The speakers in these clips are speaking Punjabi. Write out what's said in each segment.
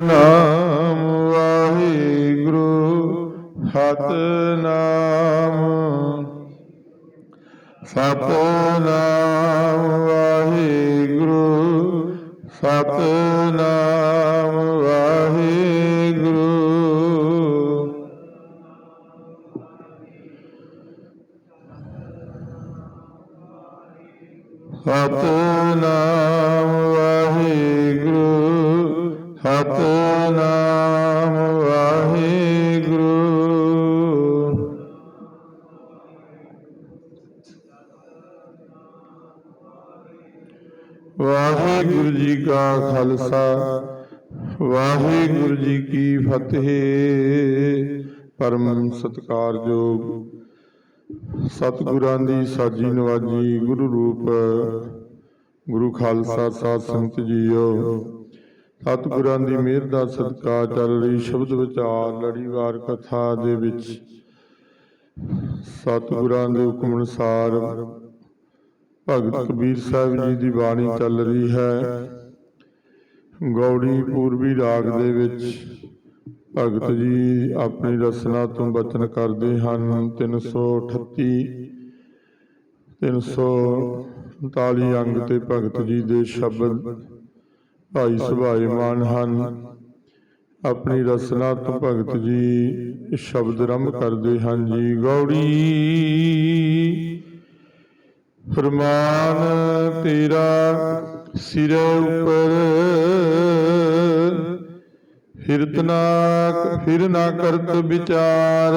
ਨਾਮ ਵਾਹਿਗੁਰੂ ਸਤਨਾਮ ਵਾਹਿਗੁਰੂ ਜੀ ਕਾ ਖਾਲਸਾ, ਵਾਹਿਗੁਰੂ ਜੀ ਕੀ ਫਤਿਹ। ਪਰਮ ਸਤਿਕਾਰਯੋਗ ਸਤਿਗੁਰਾਂ ਦੀ ਸਾਜੀ ਨਵਾਜੀ ਗੁਰੂ ਰੂਪ, ਗੁਰੂ ਖਾਲਸਾ ਸਾਧ ਸੰਗਤ ਜੀਓ। ਸਤਿਗੁਰਾਂ ਦੀ ਮਿਹਰ ਦਾ ਸਦਕਾ ਚੱਲ ਰਹੀ ਸ਼ਬਦ ਵਿਚਾਰ, ਲੜੀਵਾਰ ਕਥਾ ਦੇ ਵਿੱਚ ਸਤਿਗੁਰਾਂ ਦੇ ਹੁਕਮ ਅਨੁਸਾਰ ਭਗਤ ਕਬੀਰ ਸਾਹਿਬ ਜੀ ਦੀ ਬਾਣੀ ਚੱਲ ਰਹੀ ਹੈ। ਗੌੜੀ ਪੂਰਬੀ ਰਾਗ ਦੇ ਵਿੱਚ ਭਗਤ ਜੀ ਆਪਣੀ ਰਸਨਾ ਤੋਂ ਬਚਨ ਕਰਦੇ ਹਨ। 338 339 ਅੰਗ ਤੇ ਭਗਤ ਜੀ ਦੇ ਸ਼ਬਦ ਭਾਈ ਸੁਭਾਏ ਮਾਨ ਹਨ। ਆਪਣੀ ਰਸਨਾ ਤੋਂ ਭਗਤ ਜੀ ਇਹ ਸ਼ਬਦ ਰੰਭ ਕਰਦੇ ਹਨ। ਜੀ। ਗੌੜੀ ਫਰਮਾਨ ਤੇਰਾ ਸਿਰ ਉੱਪਰ। ਹਿਰਦਨਾ ਫਿਰ ਨਾ ਕਰਤ ਵਿਚਾਰ।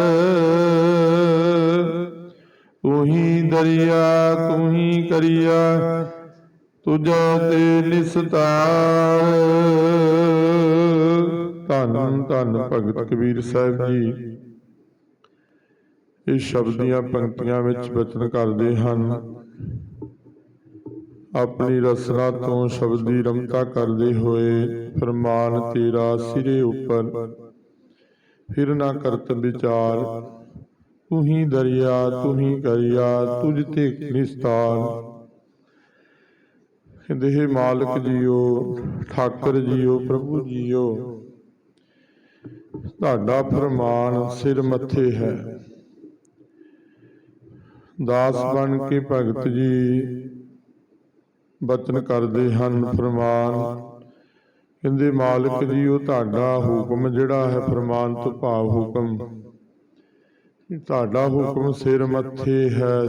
ਤੂੰ ਦਰਿਆ ਤੂੰ ਹੀ ਕਰਿਆ, ਤੁਝਾ ਤੇ ਨਿਸਤਾਰ। ਧੰਨ ਧੰਨ ਭਗਤ ਕਬੀਰ ਸਾਹਿਬ ਜੀ। ਇਹ ਸ਼ਬਦ ਦੀਆਂ ਪੰਕਤੀਆਂ ਵਿੱਚ ਬਚਨ ਕਰਦੇ ਹਨ। ਆਪਣੀ ਰਸਨਾ ਤੋਂ ਸ਼ਬਦ ਦੀ ਰਮਤਾ ਕਰਦੇ ਹੋਏ ਫਰਮਾਨ, ਤੇਰਾ ਸਿਰੇ ਉੱਪਰ ਫਿਰ ਨਾ ਕਰਤ ਵਿਚਾਰ। ਤੂੰ ਹੀ ਦਰਿਆ, ਤੂੰ ਹੀ ਕਰਿਆ ਤੁਝ ਤੇ ਨਿਸਤਾਰ। ਕਹਿੰਦੇ, ਹੈ ਮਾਲਕ ਜੀਓ, ਠਾਕਰ ਜੀਓ, ਪ੍ਰਭੂ ਜੀਓ, ਤੁਹਾਡਾ ਫਰਮਾਨ ਸਿਰ ਮੱਥੇ ਹੈ। ਦਾਸ ਬਣ ਕੇ ਭਗਤ ਜੀ ਬਚਨ ਕਰਦੇ ਹਨ ਫਰਮਾਨ। ਕਹਿੰਦੇ ਮਾਲਕ ਜੀਓ ਤੁਹਾਡਾ ਹੁਕਮ ਜਿਹੜਾ ਹੈ ਫਰਮਾਨ ਤੋਂ ਭਾਵ ਹੁਕਮ। ਤੁਹਾਡਾ ਹੁਕਮ ਸਿਰ ਮੱਥੇ ਹੈ।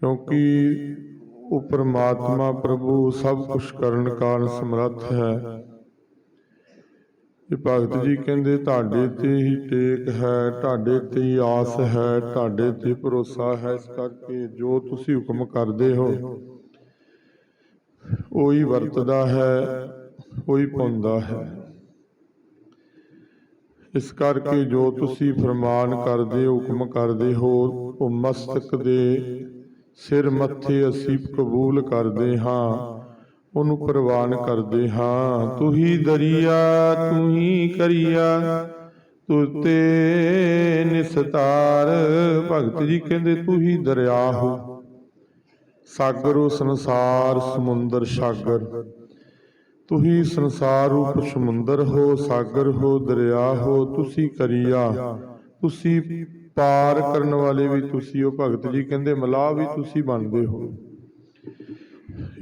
ਕਿਉਂਕਿ ਉਹ ਪਰਮਾਤਮਾ ਪ੍ਰਭੂ ਸਭ ਕੁਝ ਕਰਨ ਕਾਰਨ ਸਮਰੱਥ ਹੈ। ਇਹ ਭਗਤ ਜੀ ਕਹਿੰਦੇ ਤੁਹਾਡੇ ਤੇ ਹੀ ਟੇਕ ਹੈ, ਤੁਹਾਡੇ ਤੇ ਹੀ ਆਸ ਹੈ, ਤੁਹਾਡੇ ਤੇ ਭਰੋਸਾ ਹੈ, ਇਸ ਕਰਕੇ ਜੋ ਤੁਸੀਂ ਹੁਕਮ ਕਰਦੇ ਹੋ, ਉਹੀ ਵਰਤਦਾ ਹੈ, ਉਹੀ ਪਾਉਂਦਾ ਹੈ। ਇਸ ਕਰਕੇ ਜੋ ਤੁਸੀਂ ਫਰਮਾਨ ਕਰਦੇ ਹੋ ਹੁਕਮ ਕਰਦੇ ਹੋ, ਉਹ ਮਸਤਕ ਦੇ ਸਿਰ ਮੱਥੇ ਅਸੀਂ ਕਬੂਲ ਕਰਦੇ ਹਾਂ। ਉਹਨੂੰ ਪ੍ਰਵਾਨ ਕਰਦੇ ਹਾਂ। ਤੂੰ ਹੀ ਦਰਿਆ ਤੂੰ ਹੀ ਕਰਿਆ ਤੂੰ ਨਿਸਤਾਰ। ਭਗਤ ਜੀ ਕਹਿੰਦੇ ਤੂੰ ਹੀ ਦਰਿਆ ਹੋ, ਸਾਗਰੋ ਸੰਸਾਰ, ਸਮੁੰਦਰ ਸਾਗਰ। ਤੂੰ ਹੀ ਸੰਸਾਰ ਰੂਪ ਸਮੁੰਦਰ ਹੋ, ਸਾਗਰ ਹੋ, ਦਰਿਆ ਹੋ, ਤੁਸੀਂ ਕਰੀਆ। ਤੁਸੀਂ ਪਾਰ ਕਰਨ ਵਾਲੇ ਵੀ ਤੁਸੀਂ ਹੋ। ਭਗਤ ਜੀ ਕਹਿੰਦੇ, ਮਲਾਹ ਵੀ ਤੁਸੀਂ ਬਣਦੇ ਹੋ।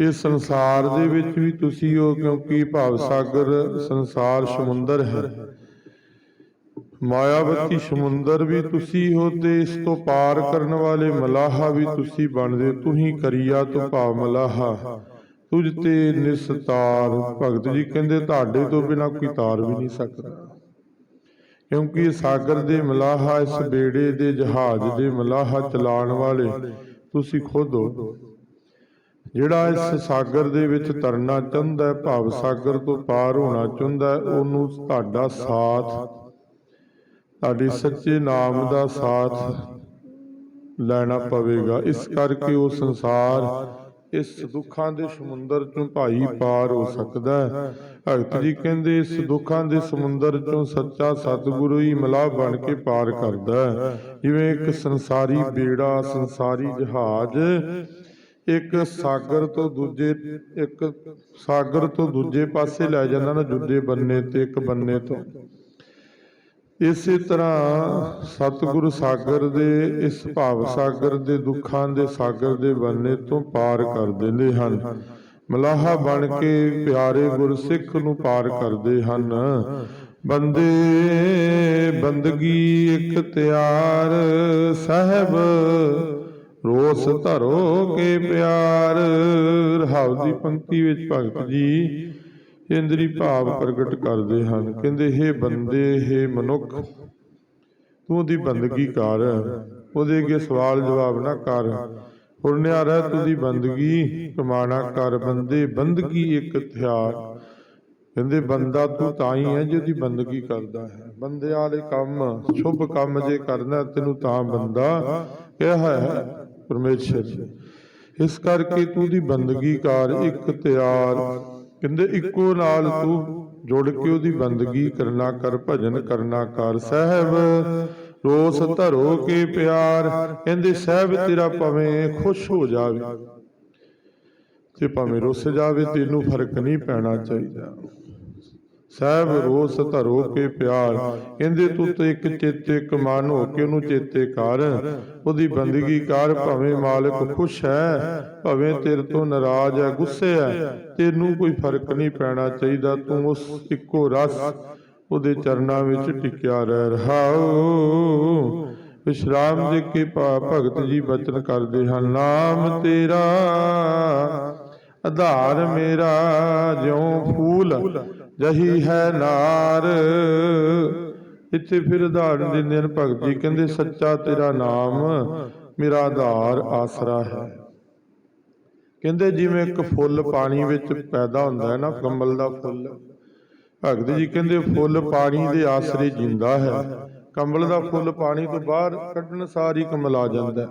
ਇਹ ਸੰਸਾਰ ਦੇ ਵਿੱਚ ਵੀ ਤੁਸੀਂ ਹੋ, ਕਿਉਂਕਿ ਭਾਵ ਸਾਗਰ ਸੰਸਾਰ ਸਮੁੰਦਰ ਹੈ। ਮਾਇਆਵਤੀ ਸਮੁੰਦਰ ਵੀ ਤੁਸੀਂ ਹੋ ਤੇ ਇਸ ਤੋਂ ਪਾਰ ਕਰਨ ਵਾਲੇ ਮਲਾਹਾ ਵੀ ਤੁਸੀਂ ਬਣਦੇ ਤੂੰ ਹੀ ਕਰੀਆ ਤੂੰ ਭਾਵ ਮਲਾਹਾ। ਤੁਝ ਤੇ ਨਿਸਤਾਰ। ਭਗਤ ਜੀ ਕਹਿੰਦੇ, ਤੁਹਾਡੇ ਤੋਂ ਬਿਨਾ ਕੋਈ ਤਾਰ ਵੀ ਨਹੀਂ ਸਕਦਾ। ਕਿਉਂਕਿ ਸਾਗਰ ਦੇ ਮਲਾਹਾ, ਇਸ ਬੇੜੇ ਦੇ ਜਹਾਜ਼ ਦੇ ਮਲਾਹਾ ਚਲਾਉਣ ਵਾਲੇ ਤੁਸੀਂ ਖੁਦ ਹੋ। ਜਿਹੜਾ ਇਸ ਸਾਗਰ ਦੇ ਵਿੱਚ ਤਰਨਾ ਚਾਹੁੰਦਾ ਹੈ, ਭਾਵ ਸਾਗਰ ਤੋਂ ਪਾਰ ਹੋਣਾ ਚਾਹੁੰਦਾ ਹੈ, ਉਹਨੂੰ ਤੁਹਾਡਾ ਸਾਥ, ਤੁਹਾਡੇ ਸੱਚੇ ਨਾਮ ਦਾ ਸਾਥ ਲੈਣਾ ਪਵੇਗਾ। ਇਸ ਕਰਕੇ ਉਹ ਸੰਸਾਰ ਇਸ ਦੁੱਖਾਂ ਦੇ ਸਮੁੰਦਰ ਚੋਂ ਭਾਈ ਪਾਰ ਹੋ ਸਕਦਾ ਹੈ। ਭਗਤ ਜੀ ਕਹਿੰਦੇ, ਇਸ ਦੁੱਖਾਂ ਦੇ ਸਮੁੰਦਰ ਚੋਂ ਸੱਚਾ ਸਤਿਗੁਰੂ ਹੀ ਮਲਾਹ ਬਣ ਕੇ ਪਾਰ ਕਰਦਾ ਹੈ। ਜਿਵੇਂ ਇੱਕ ਸੰਸਾਰੀ ਬੇੜਾ, ਸੰਸਾਰੀ ਜਹਾਜ਼ ਇੱਕ ਸਾਗਰ ਤੋਂ ਦੂਜੇ, ਇੱਕ ਸਾਗਰ ਤੋਂ ਦੂਜੇ ਪਾਸੇ ਲੈ ਜਾਂਦਾ ਨਾ, ਦੂਜੇ ਬੰਨੇ ਤੇ ਇੱਕ ਬੰਨੇ ਤੋਂ। ਇਸੇ ਤਰ੍ਹਾਂ ਸਤਿਗੁਰੂ ਸਾਗਰ ਦੇ, ਇਸ ਭਾਵ ਸਾਗਰ ਦੇ ਦੁੱਖਾਂ ਦੇ ਸਾਗਰ ਦੇ ਬੰਨੇ ਤੋਂ ਪਾਰ ਕਰ ਦਿੰਦੇ ਹਨ। ਮਲਾਹਾ ਬਣ ਕੇ ਪਿਆਰੇ ਗੁਰਸਿੱਖ ਨੂੰ ਪਾਰ ਕਰਦੇ ਹਨ। ਬੰਦੇ, ਬੰਦਗੀ ਇੱਕ ਤਿਆਰ ਸਹਿਬ ਰੋਸ ਧਰੋ ਕੇ ਪਿਆਰ। ਰਹਾਉ ਦੀ ਪੰਕਤੀ ਵਿੱਚ ਭਗਤ ਜੀ, ਇੰਦਰੀ ਭਾਵ ਪ੍ਰਗਟ ਕਰਦੇ ਹਨ। ਕਹਿੰਦੇ, ਹੇ ਬੰਦੇ, ਹੇ ਮਨੁੱਖ, ਤੂੰ ਉਹਦੀ ਬੰਦਗੀ ਕਰ, ਉਹਦੇ ਅੱਗੇ ਸਵਾਲ ਜਵਾਬ ਨਾ ਕਰ। ਪੁਰਨਿਆ ਰਹਿ ਤੂੰ ਬੰਦਗੀ ਕਮਾਣਾ ਕਰ। ਬੰਦੇ, ਬੰਦਗੀ ਇੱਕ ਹਥਿਆਰ। ਕਹਿੰਦੇ, ਬੰਦਾ ਤੂੰ ਤਾਂ ਹੀ ਹੈ ਜਿਹਦੀ ਬੰਦਗੀ ਕਰਦਾ ਹੈ। ਬੰਦੇ ਵਾਲੇ ਕੰਮ, ਸ਼ੁਭ ਕੰਮ ਜੇ ਕਰਨਾ, ਤੈਨੂੰ ਤਾਂ ਬੰਦਾ ਕਿਹਾ ਹੈ। ਪਰਮੇਸ਼ਰ। ਇਸ ਕਰਕੇ ਤੂੰ ਦੀ ਬੰਦਗੀ ਕਰ ਇੱਕ ਤਿਆਰ। ਕਹਿੰਦੇ, ਇੱਕੋ ਨਾਲ ਤੂੰ ਜੁੜ ਕੇ ਉਹਦੀ ਬੰਦਗੀ ਕਰਨਾ ਕਰ, ਭਜਨ ਕਰਨਾ ਕਰ। ਸਹਿਬ, ਰੋਸ ਧਰੋ ਕੇ ਪਿਆਰ। ਕਹਿੰਦੇ, ਸਹਿਬ ਤੇਰਾ ਭਾਵੇਂ ਖੁਸ਼ ਹੋ ਜਾਵੇ। ਤੇ ਭਾਵੇਂ ਰੁੱਸ ਜਾਵੇ, ਤੈਨੂੰ ਫ਼ਰਕ ਨਹੀਂ ਪੈਣਾ ਚਾਹੀਦਾ। ਸਹਿਬ ਰੋਸ ਧਰੋ ਕੇ ਪਿਆਰ। ਕਹਿੰਦੇ ਤੂੰ ਤੇ ਇੱਕ ਚੇਤੇ ਇੱਕ ਮਨ ਹੋ ਕੇ ਉਹਨੂੰ ਚੇਤੇ ਕਰ। ਉਹਦੀ ਬੰਦਗੀ ਕਰ ਭਾਵੇਂ ਮਾਲਕ ਖੁਸ਼ ਹੈ ਭਾਵੇਂ ਤੇਰੇ ਤੋਂ ਨਾਰਾਜ਼ ਹੈ ਗੁੱਸੇ ਹੈ। ਤੈਨੂੰ ਕੋਈ ਫ਼ਰਕ ਨਹੀਂ ਪੈਣਾ ਚਾਹੀਦਾ ਤੂੰ ਉਸ ਇੱਕੋ ਰਸ ਉਹਦੇ ਚਰਨਾਂ ਵਿੱਚ ਟਿਕਿਆ ਰਹਿ। ਰਹਾਓ ਵਿਸ਼ਰਾਮ ਦੇ ਕੇ ਭਾ- ਭਗਤ ਜੀ ਬਚਨ ਕਰਦੇ ਹਨ। ਨਾਮ ਤੇਰਾ ਆਧਾਰ ਮੇਰਾ ਜਿਉ ਫੂਲ ਜਹੀ ਹੈ ਨਾਰ। ਇੱਥੇ ਫਿਰ ਉਦਾਹਰਨ ਦਿੰਦੇ ਹਨ, ਭਗਤ ਜੀ ਕਹਿੰਦੇ, ਸੱਚਾ ਤੇਰਾ ਨਾਮ ਮੇਰਾ ਆਧਾਰ ਆਸਰਾ ਹੈ। ਕਹਿੰਦੇ, ਜਿਵੇਂ ਇੱਕ ਫੁੱਲ ਪਾਣੀ ਵਿੱਚ ਪੈਦਾ ਹੁੰਦਾ ਹੈ ਨਾ ਕਮਲ ਦਾ ਫੁੱਲ। ਭਗਤ ਜੀ ਕਹਿੰਦੇ, ਫੁੱਲ ਪਾਣੀ ਦੇ ਆਸਰੇ ਜਿੰਦਾ ਹੈ। ਕਮਲ ਦਾ ਫੁੱਲ ਪਾਣੀ ਤੋਂ ਬਾਹਰ ਕੱਢਣ ਸਾਰੀ ਆ ਜਾਂਦਾ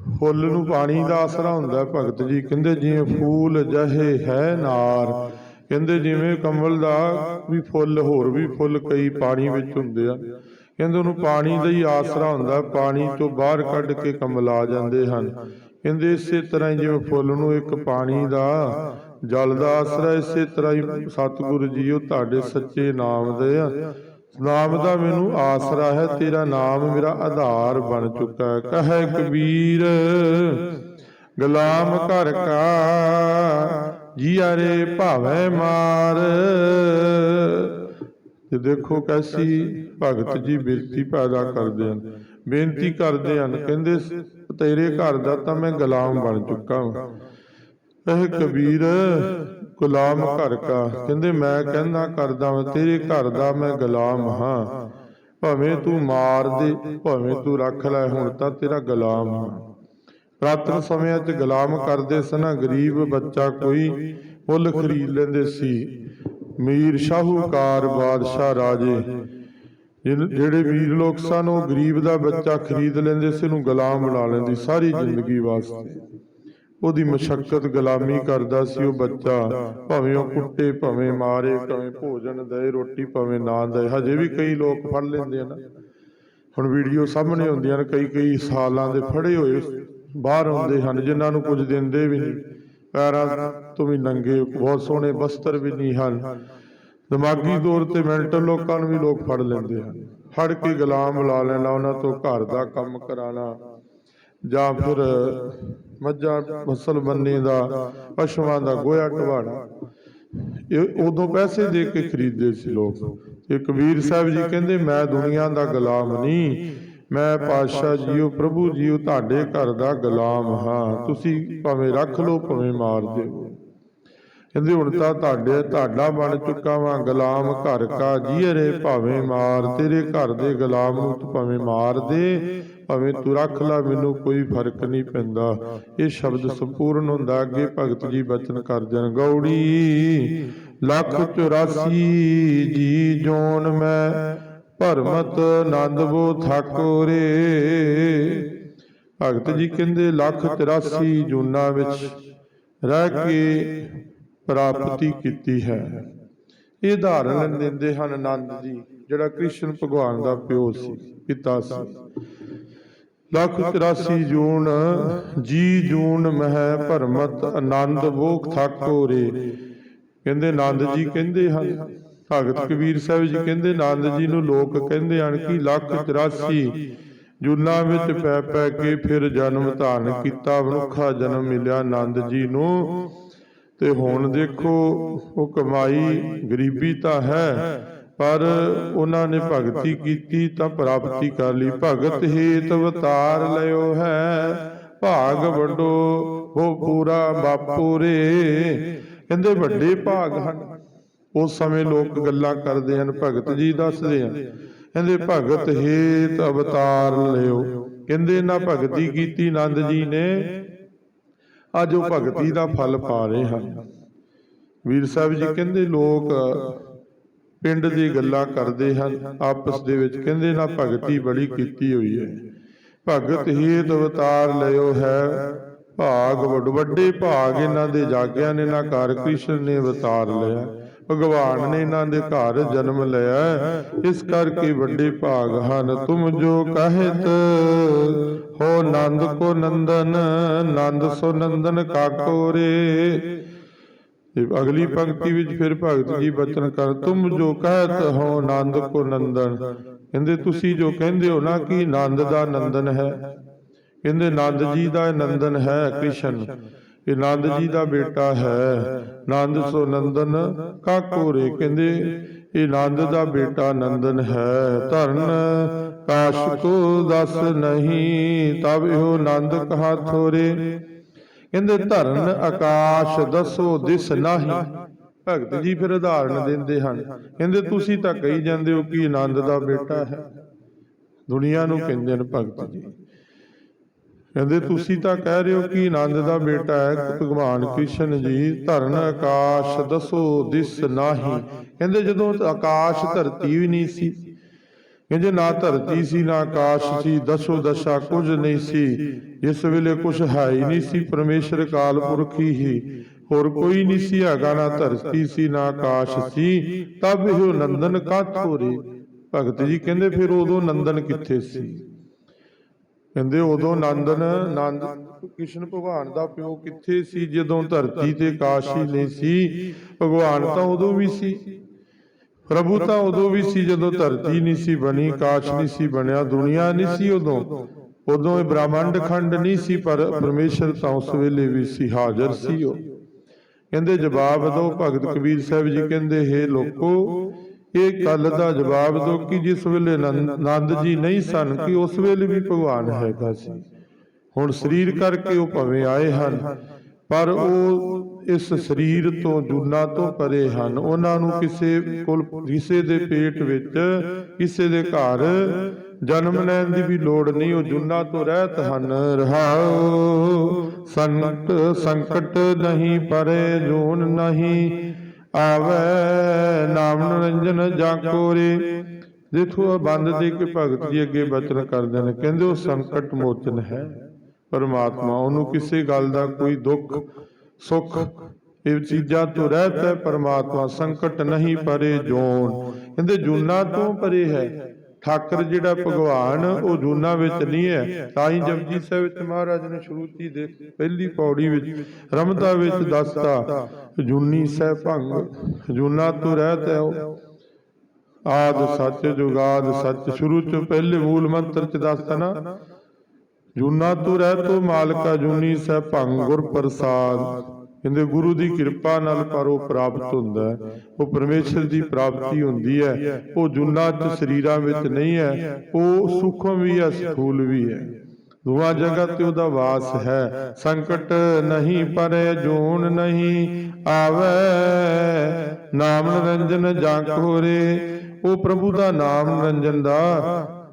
ਫੁੱਲ ਨੂੰ ਪਾਣੀ ਦਾ ਆਸਰਾ ਹੁੰਦਾ ਭਗਤ ਜੀ ਕਹਿੰਦੇ, ਜਿਵੇਂ ਫੂਲ ਜਹੇ ਹੈ ਨਾਰ ਕਹਿੰਦੇ ਜਿਵੇਂ ਕਮਲ ਦਾ ਵੀ ਫੁੱਲ, ਹੋਰ ਵੀ ਫੁੱਲ ਕਈ ਪਾਣੀ ਵਿੱਚ ਹੁੰਦੇ ਆ। ਕਹਿੰਦੇ ਉਹਨੂੰ ਪਾਣੀ ਦਾ ਹੀ ਆਸਰਾ ਹੁੰਦਾ, ਪਾਣੀ ਤੋਂ ਬਾਹਰ ਕੱਢ ਕੇ ਕਮਲ ਆ ਜਾਂਦੇ ਹਨ। ਕਹਿੰਦੇ ਇਸੇ ਤਰ੍ਹਾਂ ਹੀ ਜਿਵੇਂ ਫੁੱਲ ਨੂੰ ਇੱਕ ਪਾਣੀ ਦਾ ਜਲ ਦਾ ਆਸਰਾ, ਇਸੇ ਤਰ੍ਹਾਂ ਹੀ ਸਤਿਗੁਰੂ ਜੀਓ ਤੁਹਾਡੇ ਸੱਚੇ ਨਾਮ ਦੇ ਆ। ਨਾਮ ਦਾ ਮੈਨੂੰ ਆਸਰਾ ਹੈ, ਤੇਰਾ ਨਾਮ ਮੇਰਾ ਆਧਾਰ ਬਣ ਚੁੱਕਾ ਹੈ। ਕਹੈ ਕਬੀਰ, ਗੁਲਾਮ ਘਰ ਕਾ ਜੀਆਰੇ ਭਾਵੇਂ ਮਾਰ। ਤੇ ਦੇਖੋ ਕੈਸੀ ਭਗਤ ਜੀ ਬੇਨਤੀ ਪੈਦਾ ਕਰਦੇ ਹਨ। ਬੇਨਤੀ ਕਰਦੇ ਹਨ, ਕਹਿੰਦੇ ਤੇਰੇ ਘਰ ਦਾ ਤਾਂ ਮੈਂ ਗੁਲਾਮ ਬਣ ਚੁੱਕਾ ਹਾਂ। ਇਹ ਕਬੀਰ ਗੁਲਾਮ ਘਰ ਕਾ। ਕਹਿੰਦੇ ਮੈਂ ਕਹਿੰਦਾ ਕਰਦਾ ਮੈਂ ਤੇਰੇ ਘਰ ਦਾ ਮੈਂ ਗੁਲਾਮ ਹਾਂ। ਭਾਵੇਂ ਤੂੰ ਮਾਰ ਦੇ, ਭਾਵੇਂ ਤੂੰ ਰੱਖ ਲੈ, ਹੁਣ ਤਾਂ ਤੇਰਾ ਗੁਲਾਮ ਹਾਂ। ਪ੍ਰਾਤਨ ਸਮਿਆਂ 'ਚ ਗੁਲਾਮ ਕਰਦੇ ਸਨ, ਗਰੀਬ ਬੱਚਾ ਕੋਈ ਮੁੱਲ ਖਰੀਦ ਲੈਂਦੇ ਸੀ। ਮੀਰ ਸ਼ਾਹੂਕਾਰ ਬਾਦਸ਼ਾਹ ਰਾਜੇ ਜਿਹੜੇ ਵੀਰ ਲੋਕ ਸਨ, ਉਹ ਗਰੀਬ ਦਾ ਬੱਚਾ ਖਰੀਦ ਲੈਂਦੇ ਸੀ, ਉਹਨੂੰ ਗੁਲਾਮ ਬਣਾ ਲੈਂਦੀ ਸਾਰੀ ਜ਼ਿੰਦਗੀ ਵਾਸਤੇ। ਉਹਦੀ ਮਸ਼ਕਤ ਗੁਲਾਮੀ ਕਰਦਾ ਸੀ, ਉਹ ਬੱਚਾ ਭਾਵੇਂ ਉਹ ਕੁੱਟੇ, ਭਾਵੇਂ ਮਾਰੇ, ਭਾਵੇਂ ਭੋਜਨ ਦੇ ਰੋਟੀ ਭਾਵੇਂ ਨਾ ਦੇ ਹਜੇ ਵੀ ਕਈ ਲੋਕ ਫੜ ਲੈਂਦੇ ਆ ਨਾ ਹੁਣ ਵੀਡੀਓ ਸਾਹਮਣੇ ਹੁੰਦੀਆਂ ਨੇ ਕਈ ਕਈ ਸਾਲਾਂ ਦੇ ਫੜੇ ਹੋਏ ਬਾਹਰ ਆਉਂਦੇ ਹਨ ਜਿਨ੍ਹਾਂ ਨੂੰ ਕੁਝ ਦਿੰਦੇ ਵੀ ਨਹੀਂ। ਪੈਰਾਂ ਤੋਂ ਵੀ ਨੰਗੇ ਬਹੁਤ ਸੋਹਣੇ ਬਸਤਰ ਵੀ ਨਹੀਂ ਹਨ। ਦਿਮਾਗੀ ਤੌਰ ਤੇ ਮੈਂਟਲ ਲੋਕਾਂ ਨੂੰ ਵੀ ਲੋਕ ਫੜ ਲੈਂਦੇ ਹਨ। ਫੜ ਕੇ ਗੁਲਾਮ ਲਾ ਲੈਣਾ ਉਹਨਾਂ ਤੋਂ ਘਰ ਦਾ ਕੰਮ ਕਰਾਣਾ ਜਾਂ ਫਿਰ ਮੱਝਾਂ ਫਸਲ ਬੰਨੇ ਦਾ ਪਸ਼ੂਆਂ ਦਾ ਗੋਇਆ ਢਵਾਣਾ ਇਹ ਉਦੋਂ ਪੈਸੇ ਦੇ ਕੇ ਖਰੀਦਦੇ ਸੀ ਲੋਕ। ਤੇ ਕਬੀਰ ਸਾਹਿਬ ਜੀ ਕਹਿੰਦੇ ਮੈਂ ਦੁਨੀਆ ਦਾ ਗੁਲਾਮ ਨਹੀਂ। ਮੈਂ ਪਾਤਸ਼ਾਹ ਜੀਓ, ਪ੍ਰਭੂ ਜੀਓ, ਤੁਹਾਡੇ ਘਰ ਦਾ ਗੁਲਾਮ ਹਾਂ। ਤੁਸੀਂ ਭਾਵੇਂ ਰੱਖ ਲਓ, ਭਾਵੇਂ ਮਾਰ ਦਿਓ। ਕਹਿੰਦੇ ਹੁਣ ਤਾਂ ਤੁਹਾਡੇ, ਤੁਹਾਡਾ ਬਣ ਚੁੱਕਾ ਵਾਂ ਗੁਲਾਮ ਘਰ ਕਾ। ਜੀਰੇ ਭਾਵੇਂ ਮਾਰ, ਤੇਰੇ ਘਰ ਦੇ ਗੁਲਾਮ ਨੂੰ ਤੂੰ ਭਾਵੇਂ ਮਾਰ ਦੇ, ਭਾਵੇਂ ਤੂੰ ਰੱਖ ਲੈ, ਮੈਨੂੰ ਕੋਈ ਫ਼ਰਕ ਨਹੀਂ ਪੈਂਦਾ। ਇਹ ਸ਼ਬਦ ਸੰਪੂਰਨ ਹੁੰਦਾ, ਅੱਗੇ ਭਗਤ ਜੀ ਬਚਨ ਕਰਦੇ ਹਨ ਗੌੜੀ ਲੱਖ 84 ਜੀ ਜੋਨ ਮੈਂ ਭਰਮਤ ਆਨੰਦਬੋ ਠਾਕੁਰੇ। ਭਗਤ ਜੀ ਕਹਿੰਦੇ, ਲੱਖ 84 ਜੂਨਾਂ ਵਿੱਚ ਰਹਿ ਕੇ ਪ੍ਰਾਪਤੀ ਕੀਤੀ ਹੈ। ਇਹ ਉਦਾਹਰਨ ਦਿੰਦੇ ਹਨ ਆਨੰਦ ਜੀ, ਜਿਹੜਾ ਕ੍ਰਿਸ਼ਨ ਭਗਵਾਨ ਦਾ ਪਿਓ ਸੀ, ਪਿਤਾ ਸੀ। ਲੱਖ 84 ਜੂਨ, ਜੀ ਜੂਨ ਮਹਿ ਭਰਮਤ ਆਨੰਦ ਵੋਖ ਥਾਕੋ ਰੇ ਕਹਿੰਦੇ ਆਨੰਦ ਜੀ ਕਹਿੰਦੇ ਹਨ ਭਗਤ ਕਬੀਰ ਸਾਹਿਬ ਜੀ ਕਹਿੰਦੇ ਨੰਦ ਜੀ ਨੂੰ ਲੋਕ ਕਹਿੰਦੇ ਹਨ ਕਿ ਲੱਖ 84 ਜੂਨਾਂ ਵਿੱਚ ਪੈ ਪੈ ਕੇ ਫਿਰ ਜਨਮ ਧਾਰਨ ਕੀਤਾ, ਮਨੁੱਖਾ ਜਨਮ ਮਿਲਿਆ ਆਨੰਦ ਜੀ ਨੂੰ। ਤੇ ਹੁਣ ਦੇਖੋ, ਉਹ ਕਮਾਈ ਗਰੀਬੀ ਤਾਂ ਹੈ, ਪਰ ਉਹਨਾਂ ਨੇ ਭਗਤੀ ਕੀਤੀ ਤਾਂ ਪ੍ਰਾਪਤੀ ਕਰ ਲਈ। ਭਗਤ ਹੇਤ ਅਵਤਾਰ ਲਿਓ ਹੈ, ਭਾਗ ਵੱਡੋ ਹੋ ਪੂਰਾ ਬਾਪੂ ਰੇ। ਕਹਿੰਦੇ ਵੱਡੇ ਭਾਗ ਹਨ। ਉਸ ਸਮੇਂ ਲੋਕ ਗੱਲਾਂ ਕਰਦੇ ਹਨ, ਭਗਤ ਜੀ ਦੱਸਦੇ ਹਨ। ਕਹਿੰਦੇ, ਭਗਤ ਹੇਤ ਅਵਤਾਰ ਲਿਓ। ਕਹਿੰਦੇ, ਨਾ ਭਗਤੀ ਕੀਤੀ ਆਨੰਦ ਜੀ ਨੇ, ਅੱਜ ਉਹ ਭਗਤੀ ਦਾ ਫਲ ਪਾ ਰਹੇ ਹਨ। ਵੀਰ ਸਾਹਿਬ ਜੀ ਕਹਿੰਦੇ, ਲੋਕ ਪਿੰਡ ਦੀ ਗੱਲਾਂ ਕਰਦੇ ਹਨ, ਆਪਸ ਦੇ ਵਿੱਚ ਕਹਿੰਦੇ, ਨਾ ਭਗਤੀ ਬੜੀ ਕੀਤੀ ਹੋਈ ਹੈ। ਭਗਤ ਹੇਤ ਅਵਤਾਰ ਲਿਓ ਹੈ, ਭਾਗ ਵੱਡੇ ਭਾਗ ਇਹਨਾਂ ਦੇ ਜਾਗਿਆ ਨੇ, ਨਾ ਘਰ ਕ੍ਰਿਸ਼ਨ ਨੇ ਅਵਤਾਰ ਲਿਆ। ਭਗਵਾਨ ਨੇ ਇਹਨਾਂ ਦੇ ਘਰ ਜਨਮ ਲਿਆ ਇਸ ਕਰਕੇ ਵੱਡੇ ਭਾਗ ਹਨ। ਤੁਮ ਜੋ ਕਹਿਤ, ਹੋ ਨੰਦ ਕੋ ਨੰਦਨ, ਨੰਦ ਸੋ ਨੰਦਨ ਕਾਕੋ ਰੇ। ਅਗਲੀ ਪੰਕਤੀ ਵਿੱਚ ਫਿਰ ਭਗਤ ਜੀ ਬਚਨ ਕਰ ਤੁਮ ਜੋ ਕਹਿਤ, ਹੋ ਨੰਦ ਕੋ ਨੰਦਨ। ਕਹਿੰਦੇ, ਤੁਸੀਂ ਜੋ ਕਹਿੰਦੇ ਹੋ ਨਾ ਕਿ ਨੰਦ ਦਾ ਨੰਦਨ ਹੈ। ਕਹਿੰਦੇ, ਨੰਦ ਜੀ ਦਾ ਨੰਦਨ ਹੈ ਕ੍ਰਿਸ਼ਨ। ਇਹ ਨੰਦ ਜੀ ਦਾ ਬੇਟਾ ਹੈ। ਨੰਦ ਸੋ ਨੰਦਨ ਕਾਕੋ ਕਹਿੰਦੇ, ਇਹ ਨੰਦ ਦਾ ਬੇਟਾ ਨੰਦਨ ਹੈ। ਧਰਨ ਕਾਸ਼ ਕੋ ਦਸ ਨਹੀਂ, ਤਬ ਇਹੋ ਨੰਦ ਕਹਾ ਥੋਰੇ। ਕਹਿੰਦੇ, ਧਰਨ ਆਕਾਸ਼ ਦਸੋ ਦਿਸ ਨਾਹੀ। ਭਗਤ ਜੀ ਫਿਰ ਉਦਾਹਰਣ ਦਿੰਦੇ ਹਨ। ਕਹਿੰਦੇ, ਤੁਸੀਂ ਤਾਂ ਕਹੀ ਜਾਂਦੇ ਹੋ ਕਿ ਆਨੰਦ ਦਾ ਬੇਟਾ ਹੈ। ਦੁਨੀਆ ਨੂੰ ਕਹਿੰਦੇ ਨੇ ਭਗਤ ਜੀ। ਕਹਿੰਦੇ, ਤੁਸੀਂ ਤਾਂ ਕਹਿ ਰਹੇ ਹੋ ਕਿ ਆਨੰਦ ਦਾ ਬੇਟਾ ਹੈ, ਭਗਵਾਨ ਕ੍ਰਿਸ਼ਨ ਜੀ, ਧਰਨ ਆਕਾਸ਼ ਦਸੋ ਦਿਸ ਨਾਹੀ। ਕਹਿੰਦੇ, ਜਦੋਂ ਆਕਾਸ਼ ਧਰਤੀ ਵੀ ਨਹੀਂ ਸੀ। ਕਹਿੰਦੇ, ਨਾ ਧਰਤੀ ਸੀ, ਨਾ ਆਕਾਸ਼ ਸੀ, ਦਸੋ ਦਸ਼ਾ ਕੁਝ ਨਹੀਂ ਸੀ। ਇਸ ਵੇਲੇ ਕੁਝ ਹੈ ਹੀ ਨਹੀਂ ਸੀ, ਪਰਮੇਸ਼ਰ ਕਾਲ ਪੁਰਖ ਹੀ ਹੋਰ ਕੋਈ ਨਹੀਂ ਸੀ ਹੈਗਾ, ਨਾ ਧਰਤੀ ਸੀ, ਨਾ ਆਕਾਸ਼ ਸੀ। ਤਬ ਇਹ ਨੰਦਨ ਕਾਥੋ ਭਗਤ ਜੀ ਕਹਿੰਦੇ, ਫਿਰ ਉਦੋਂ ਨੰਦਨ ਕਿੱਥੇ ਸੀ? ਕਹਿੰਦੇ ਉਦੋਂ ਨੰਦਨ ਨੰਦ ਕ੍ਰਿਸ਼ਨ ਭਗਵਾਨ ਦਾ ਪਿਓ ਕਿੱਥੇ ਸੀ? ਜਦੋਂ ਧਰਤੀ ਤੇ ਆਕਾਸ਼ ਹੀ ਨਹੀਂ ਸੀ ਭਗਵਾਨ ਤਾਂ ਉਦੋਂ ਵੀ ਸੀ। ਪ੍ਰਭੂ ਤਾਂ ਉਦੋਂ ਵੀ ਸੀ ਜਦੋਂ ਧਰਤੀ ਨਹੀਂ ਸੀ ਬਣੀ ਆਕਾਸ਼ ਨਹੀਂ ਸੀ ਬਣਿਆ ਦੁਨੀਆ ਨਹੀਂ ਸੀ ਉਦੋਂ। ਉਦੋਂ। ਇਹ ਬ੍ਰਹਮੰਡ ਖੰਡ ਨਹੀਂ ਸੀ ਪਰ ਪਰਮੇਸ਼ਰ ਤਾਂ ਉਸ ਵੇਲੇ ਵੀ ਸੀ ਹਾਜ਼ਰ ਸੀ ਉਹ। ਕਹਿੰਦੇ ਜਵਾਬ ਦਿਓ ਭਗਤ ਕਬੀਰ ਸਾਹਿਬ ਜੀ ਕਹਿੰਦੇ ਹੈ ਲੋਕੋ ਇਹ ਗੱਲ ਦਾ ਜਵਾਬ ਦਿਓ ਕਿ ਜਿਸ ਵੇਲੇ ਨੰਦ ਨੰਦ ਜੀ ਨਹੀਂ ਸਨ ਕਿ ਉਸ ਵੇਲੇ ਵੀ ਭਗਵਾਨ ਹੈਗਾ ਸੀ। ਹੁਣ ਸਰੀਰ ਕਰਕੇ ਉਹ ਭਵੇਂ ਆਏ ਹਨ ਪਰ ਉਹ ਇਸ ਸਰੀਰ ਤੋਂ ਜੁਨਾ ਤੋਂ ਪਰੇ ਹਨ। ਉਹਨਾਂ ਨੂੰ ਕਿਸੇ ਕੋਲ ਕਿਸੇ ਦੇ ਪੇਟ ਵਿੱਚ ਕਿਸੇ ਦੇ ਘਰ ਜਨਮ ਲੈਣ ਦੀ ਵੀ ਲੋੜ ਨਹੀਂ ਉਹ ਜੁਨਾ ਤੋਂ ਰਹਿਤ ਹਨ। ਰਹਾਉ ਸੰਕਟ ਸੰਕਟ ਨਹੀਂ ਪਰੇ ਜੂਨ ਨਹੀਂ ਆਵੇ। ਨਾਮ ਨਿਰੰਜਨ ਜਾ ਕੋਰੇ ਦੇਖੋ ਬੰਦ ਦੇ ਕੇ ਭਗਤ ਜੀ ਅੱਗੇ ਬਚਨ ਕਰਦੇ ਨੇ ਕਹਿੰਦੇ ਉਹ ਸੰਕਟ ਮੋਚਨ ਹੈ। ਪਰਮਾਤਮਾ ਉਹਨੂੰ ਕਿਸੇ ਗੱਲ ਦਾ ਕੋਈ ਦੁੱਖ ਸੁੱਖ ਇਹ ਚੀਜ਼ਾਂ ਤੋਂ ਰਹਿਤ ਹੈ ਪਰਮਾਤਮਾ ਸੰਕਟ ਨਹੀਂ ਪਰੇ ਜੋਨ ਕਹਿੰਦੇ ਜੂਨਾ ਤੋਂ ਪਰੇ ਹੈ। ਠਾਕਰ ਜਿਹੜਾ ਭਗਵਾਨ ਉਹ ਜੂਨਾ ਵਿੱਚ ਨਹੀਂ ਹੈ। ਤਾਂ ਹੀ। ਜਪਜੀ ਸਾਹਿਬ ਵਿੱਚ ਮਹਾਰਾਜ ਨੇ ਸ਼ੁਰੂਤੀ ਦੇ ਪਹਿਲੀ ਪੌੜੀ ਵਿੱਚ। ਰਮਤਾ ਵਿੱਚ ਦੱਸਤਾ ਜੂਨੀ ਸਹਿ ਭੰਗ ਜੂਨਾ ਤੋਂ ਰਹਿਤ ਹੈ ਉਹ ਆਦ ਸੱਚ ਜੁਗਾਦ ਸੱਚ ਸ਼ੁਰੂ ਚ ਪਹਿਲੇ ਮੂਲ ਮੰਤਰ ਚ ਦੱਸਤਾ ਨਾ। ਜੂਨਾ ਤੂੰ ਰਹਿ ਤੋ ਮਾਲਕਾ ਜੂਨੀ ਸਹਿ ਭੰਗ ਗੁਰ ਪ੍ਰਸਾਦ। ਕਹਿੰਦੇ ਗੁਰੂ ਦੀ ਕਿਰਪਾ ਨਾਲ ਪਰ ਉਹ ਪ੍ਰਾਪਤ ਹੁੰਦਾ ਹੈ। ਉਹ ਪਰਮੇਸ਼ਰ ਦੀ ਪ੍ਰਾਪਤੀ ਹੁੰਦੀ ਹੈ। ਉਹ ਜੁਨਾ ਚ ਸਰੀਰਾਂ ਵਿੱਚ ਨਹੀਂ ਹੈ। ਉਹ ਸੂਖਮ ਵੀ ਹੈ, ਸਥੂਲ ਵੀ ਹੈ। ਦੁਆ ਜਗਤ ਤੇ ਉਹਦਾ ਵਾਸ ਹੈ। ਸੰਕਟ ਨਹੀਂ, ਪਰੇ ਜੂਨ ਨਹੀਂ, ਆਵੇ ਨਾਮ ਨਿਰੰਜਨ ਜਾਂ ਕੋਰੇ। ਉਹ ਪ੍ਰਭੂ ਦਾ ਨਾਮ ਨਿਰੰਜਨ ਦਾ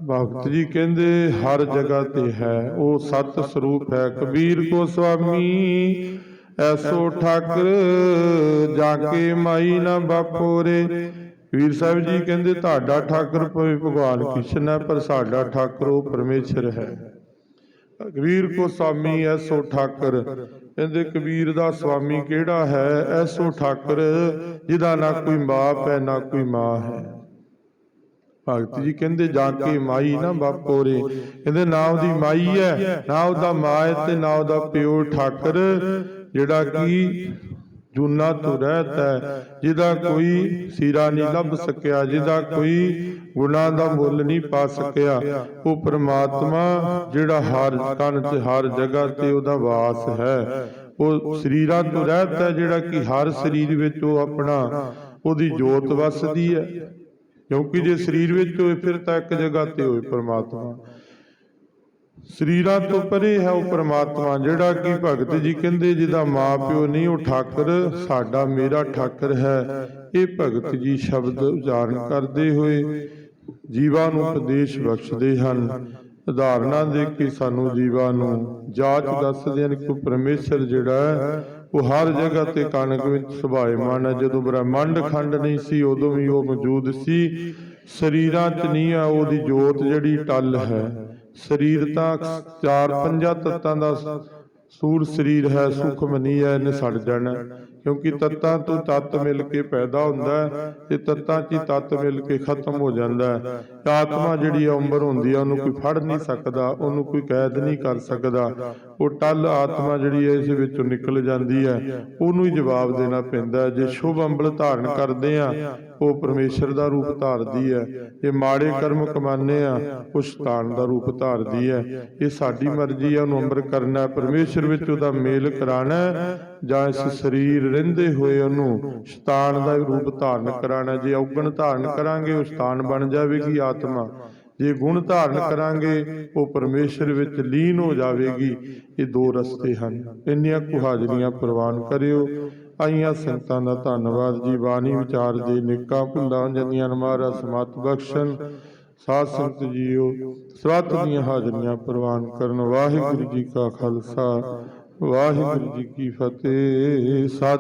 ਭਗਤ ਜੀ ਕਹਿੰਦੇ ਹਰ ਜਗ੍ਹਾ ਤੇ ਹੈ। ਉਹ ਸਤ ਸਰੂਪ ਹੈ। ਕਬੀਰ ਕੋ ਸੁਆਮੀ ਐਸੋ ਠਾਕਰ ਜਾ ਕੇ ਮਾਈ ਨਾ ਬਾਪੋਰੇ ਵੀਰ ਸਾਹਿਬ ਜੀ ਕਹਿੰਦੇ, ਤੁਹਾਡਾ ਠਾਕਰ ਭਾਵੇਂ ਭਗਵਾਨ ਕ੍ਰਿਸ਼ਨ ਹੈ, ਪਰ ਸਾਡਾ ਠਾਕਰ ਉਹ ਪਰਮੇਸ਼ਰ ਹੈ। ਕਬੀਰ ਕੋ ਸੁਆਮੀ ਐਸੋ ਠਾਕਰ। ਕਹਿੰਦੇ, ਕਬੀਰ ਦਾ ਸੁਆਮੀ ਕਿਹੜਾ ਹੈ? ਐਸੋ ਠਾਕਰ, ਜਿਹਦਾ ਨਾ ਕੋਈ ਬਾਪ ਹੈ, ਨਾ ਕੋਈ ਮਾਂ ਹੈ। ਭਗਤ ਜੀ ਕਹਿੰਦੇ ਜਾ ਕੇ ਮਾਈ ਨਾ ਬਾਪੋਰੇ ਕਹਿੰਦੇ, ਨਾ ਉਹਦੀ ਮਾਈ ਹੈ, ਨਾ ਉਹਦਾ ਮਾਂ ਹੈ ਤੇ ਨਾ ਉਹਦਾ ਪਿਓ ਠਾਕਰ। ਜਿਹੜਾ ਕਿ ਜੂਨਾ ਤੋਂ ਰਹਿਤ ਹੈ ਜਿਹਦਾ ਕੋਈ ਸਿਰਾ ਨਹੀਂ ਲੱਭ ਸਕਿਆ ਜਿਹਦਾ ਕੋਈ ਗੁਨਾ ਦਾ ਮੁੱਲ ਨਹੀਂ ਪਾ ਸਕਿਆ। ਉਹ ਪ੍ਰਮਾਤਮਾ ਜਿਹੜਾ ਹਰ ਕਣ ਤੇ ਹਰ ਜਗ੍ਹਾ ਤੇ ਉਹਦਾ ਵਾਸ ਹੈ। ਉਹ ਸਰੀਰਾਂ ਤੋਂ ਰਹਿਤ ਹੈ ਜਿਹੜਾ ਕਿ ਹਰ ਸਰੀਰ ਵਿੱਚ ਉਹ ਆਪਣਾ ਉਹਦੀ ਜੋਤ ਵਸਦੀ ਹੈ। ਕਿਉਂਕਿ ਜੇ ਸਰੀਰ ਵਿੱਚ ਹੋਏ ਫਿਰ ਤਾਂ ਇੱਕ ਜਗ੍ਹਾ ਤੇ ਹੋਏ ਪ੍ਰਮਾਤਮਾ। ਸਰੀਰਾਂ ਤੋਂ ਪਰੇ ਹੈ ਉਹ ਪ੍ਰਮਾਤਮਾ, ਜਿਹੜਾ ਕਿ ਭਗਤ ਜੀ ਕਹਿੰਦੇ ਜਿਹਦਾ ਮਾਂ ਪਿਓ ਨਹੀਂ, ਉਹ ਠਾਕਰ, ਸਾਡਾ ਮੇਰਾ ਠਾਕਰ ਹੈ। ਇਹ ਭਗਤ ਜੀ ਸ਼ਬਦ ਉਚਾਰਨ ਕਰਦੇ ਹੋਏ ਜੀਵਾਂ ਨੂੰ ਉਪਦੇਸ਼ ਬਖਸ਼ਦੇ ਹਨ। ਉਦਾਹਰਨਾਂ ਦੇ ਕੇ ਸਾਨੂੰ ਜੀਵਾਂ ਨੂੰ ਜਾਚ ਦੱਸਦੇ ਹਨ ਕਿ ਪਰਮੇਸ਼ਰ ਜਿਹੜਾ ਹੈ, ਉਹ ਹਰ ਜਗ੍ਹਾ ਤੇ ਕਣਕ ਵਿੱਚ ਸੁਭਾਏਮਾਨ ਹੈ। ਜਦੋਂ ਬ੍ਰਹਮੰਡ ਖੰਡ ਨਹੀਂ ਸੀ, ਉਦੋਂ ਵੀ ਉਹ ਮੌਜੂਦ ਸੀ। ਸਰੀਰਾਂ 'ਚ ਨਹੀਂ ਆ ਉਹਦੀ ਜੋਤ ਜਿਹੜੀ ਟੱਲ ਹੈ। ਸਰੀਰ ਤਾਂ ਚਾਰ ਪੰਜਾਂ ਤੱਤਾਂ ਦਾ ਸੂਰ ਸਰੀਰ ਹੈ ਸੁਖਮ ਨਹੀਂ ਹੈ ਇਹਨੇ ਸੜ ਜਾਣਾ। ਕਿਉਂਕਿ ਤੱਤਾਂ ਤੋਂ ਤੱਤ ਮਿਲ ਕੇ ਪੈਦਾ ਹੁੰਦਾ ਹੈ। ਤੇ ਤੱਤਾਂ 'ਚ ਹੀ ਤੱਤ ਮਿਲ ਕੇ ਖਤਮ ਹੋ ਜਾਂਦਾ ਹੈ। ਆਤਮਾ ਜਿਹੜੀ ਆ ਉਮਰ ਹੁੰਦੀ ਆ ਉਹਨੂੰ ਕੋਈ ਫੜ ਨਹੀਂ ਸਕਦਾ ਉਹਨੂੰ ਕੋਈ ਕੈਦ ਨਹੀਂ ਕਰ ਸਕਦਾ। ਉਹ ਟੱਲ ਆਤਮਾ ਜਿਹੜੀ ਹੈ ਇਸ ਵਿੱਚੋਂ ਨਿਕਲ ਜਾਂਦੀ ਹੈ। ਉਹਨੂੰ ਹੀ ਜਵਾਬ ਦੇਣਾ ਪੈਂਦਾ ਹੈ। ਜੇ ਸ਼ੁਭ ਅੰਬਲ ਧਾਰਨ ਕਰਦੇ ਆ ਉਹ ਪਰਮੇਸ਼ਰ ਦਾ ਰੂਪ ਧਾਰਦੀ ਹੈ। ਜੇ ਮਾੜੇ ਕਰਮ ਕਮਾਨੇ ਆ ਉਹ ਸ਼ੈਤਾਨ ਦਾ ਰੂਪ ਧਾਰਦੀ ਹੈ। ਇਹ ਸਾਡੀ ਮਰਜ਼ੀ ਹੈ ਉਹਨੂੰ ਅੰਮ੍ਰਿਤ ਕਰਨਾ ਹੈ, ਪਰਮੇਸ਼ਰ ਵਿੱਚ ਉਹਦਾ ਮੇਲ ਕਰਾਣਾ ਹੈ, ਜਾਂ ਇਸ ਸਰੀਰ ਰਹਿੰਦੇ ਹੋਏ ਉਹਨੂੰ ਸ਼ੈਤਾਨ ਦਾ ਰੂਪ ਧਾਰਨ ਕਰਾਣਾ ਜੇ ਔਗਣ ਧਾਰਨ ਕਰਾਂਗੇ ਉਹ ਸ਼ੈਤਾਨ ਬਣ ਜਾਵੇਗੀ ਆਤਮਾ। ਜੇ ਗੁਣ ਧਾਰਨ ਕਰਾਂਗੇ ਉਹ ਪਰਮੇਸ਼ਰ ਵਿੱਚ ਲੀਨ ਹੋ ਜਾਵੇਗੀ। ਇਹ ਦੋ ਰਸਤੇ ਹਨ। ਇੰਨੀਆਂ ਕੁਹਾਜਰੀਆਂ ਪ੍ਰਵਾਨ ਕਰਿਓ। ਆਈਆਂ ਸੰਗਤਾਂ ਦਾ ਧੰਨਵਾਦ। ਜੀ ਬਾਣੀ ਵਿਚਾਰ ਦੇ ਨਿੱਕਾ ਭੁੱਲਾਂ ਜੰਦੀਆਂ ਮਹਾਰਾਜ ਸਮਤ ਬਖਸ਼ਣ। ਸਾਧ ਸੰਗਤ ਜੀਓ ਸਵਾਤ ਦੀਆਂ ਹਾਜ਼ਰੀਆਂ ਪ੍ਰਵਾਨ ਕਰਨ। ਵਾਹਿਗੁਰੂ ਜੀ ਕਾ ਖਾਲਸਾ, ਵਾਹਿਗੁਰੂ ਜੀ ਕੀ ਫਤਿਹ। ਸਤਿ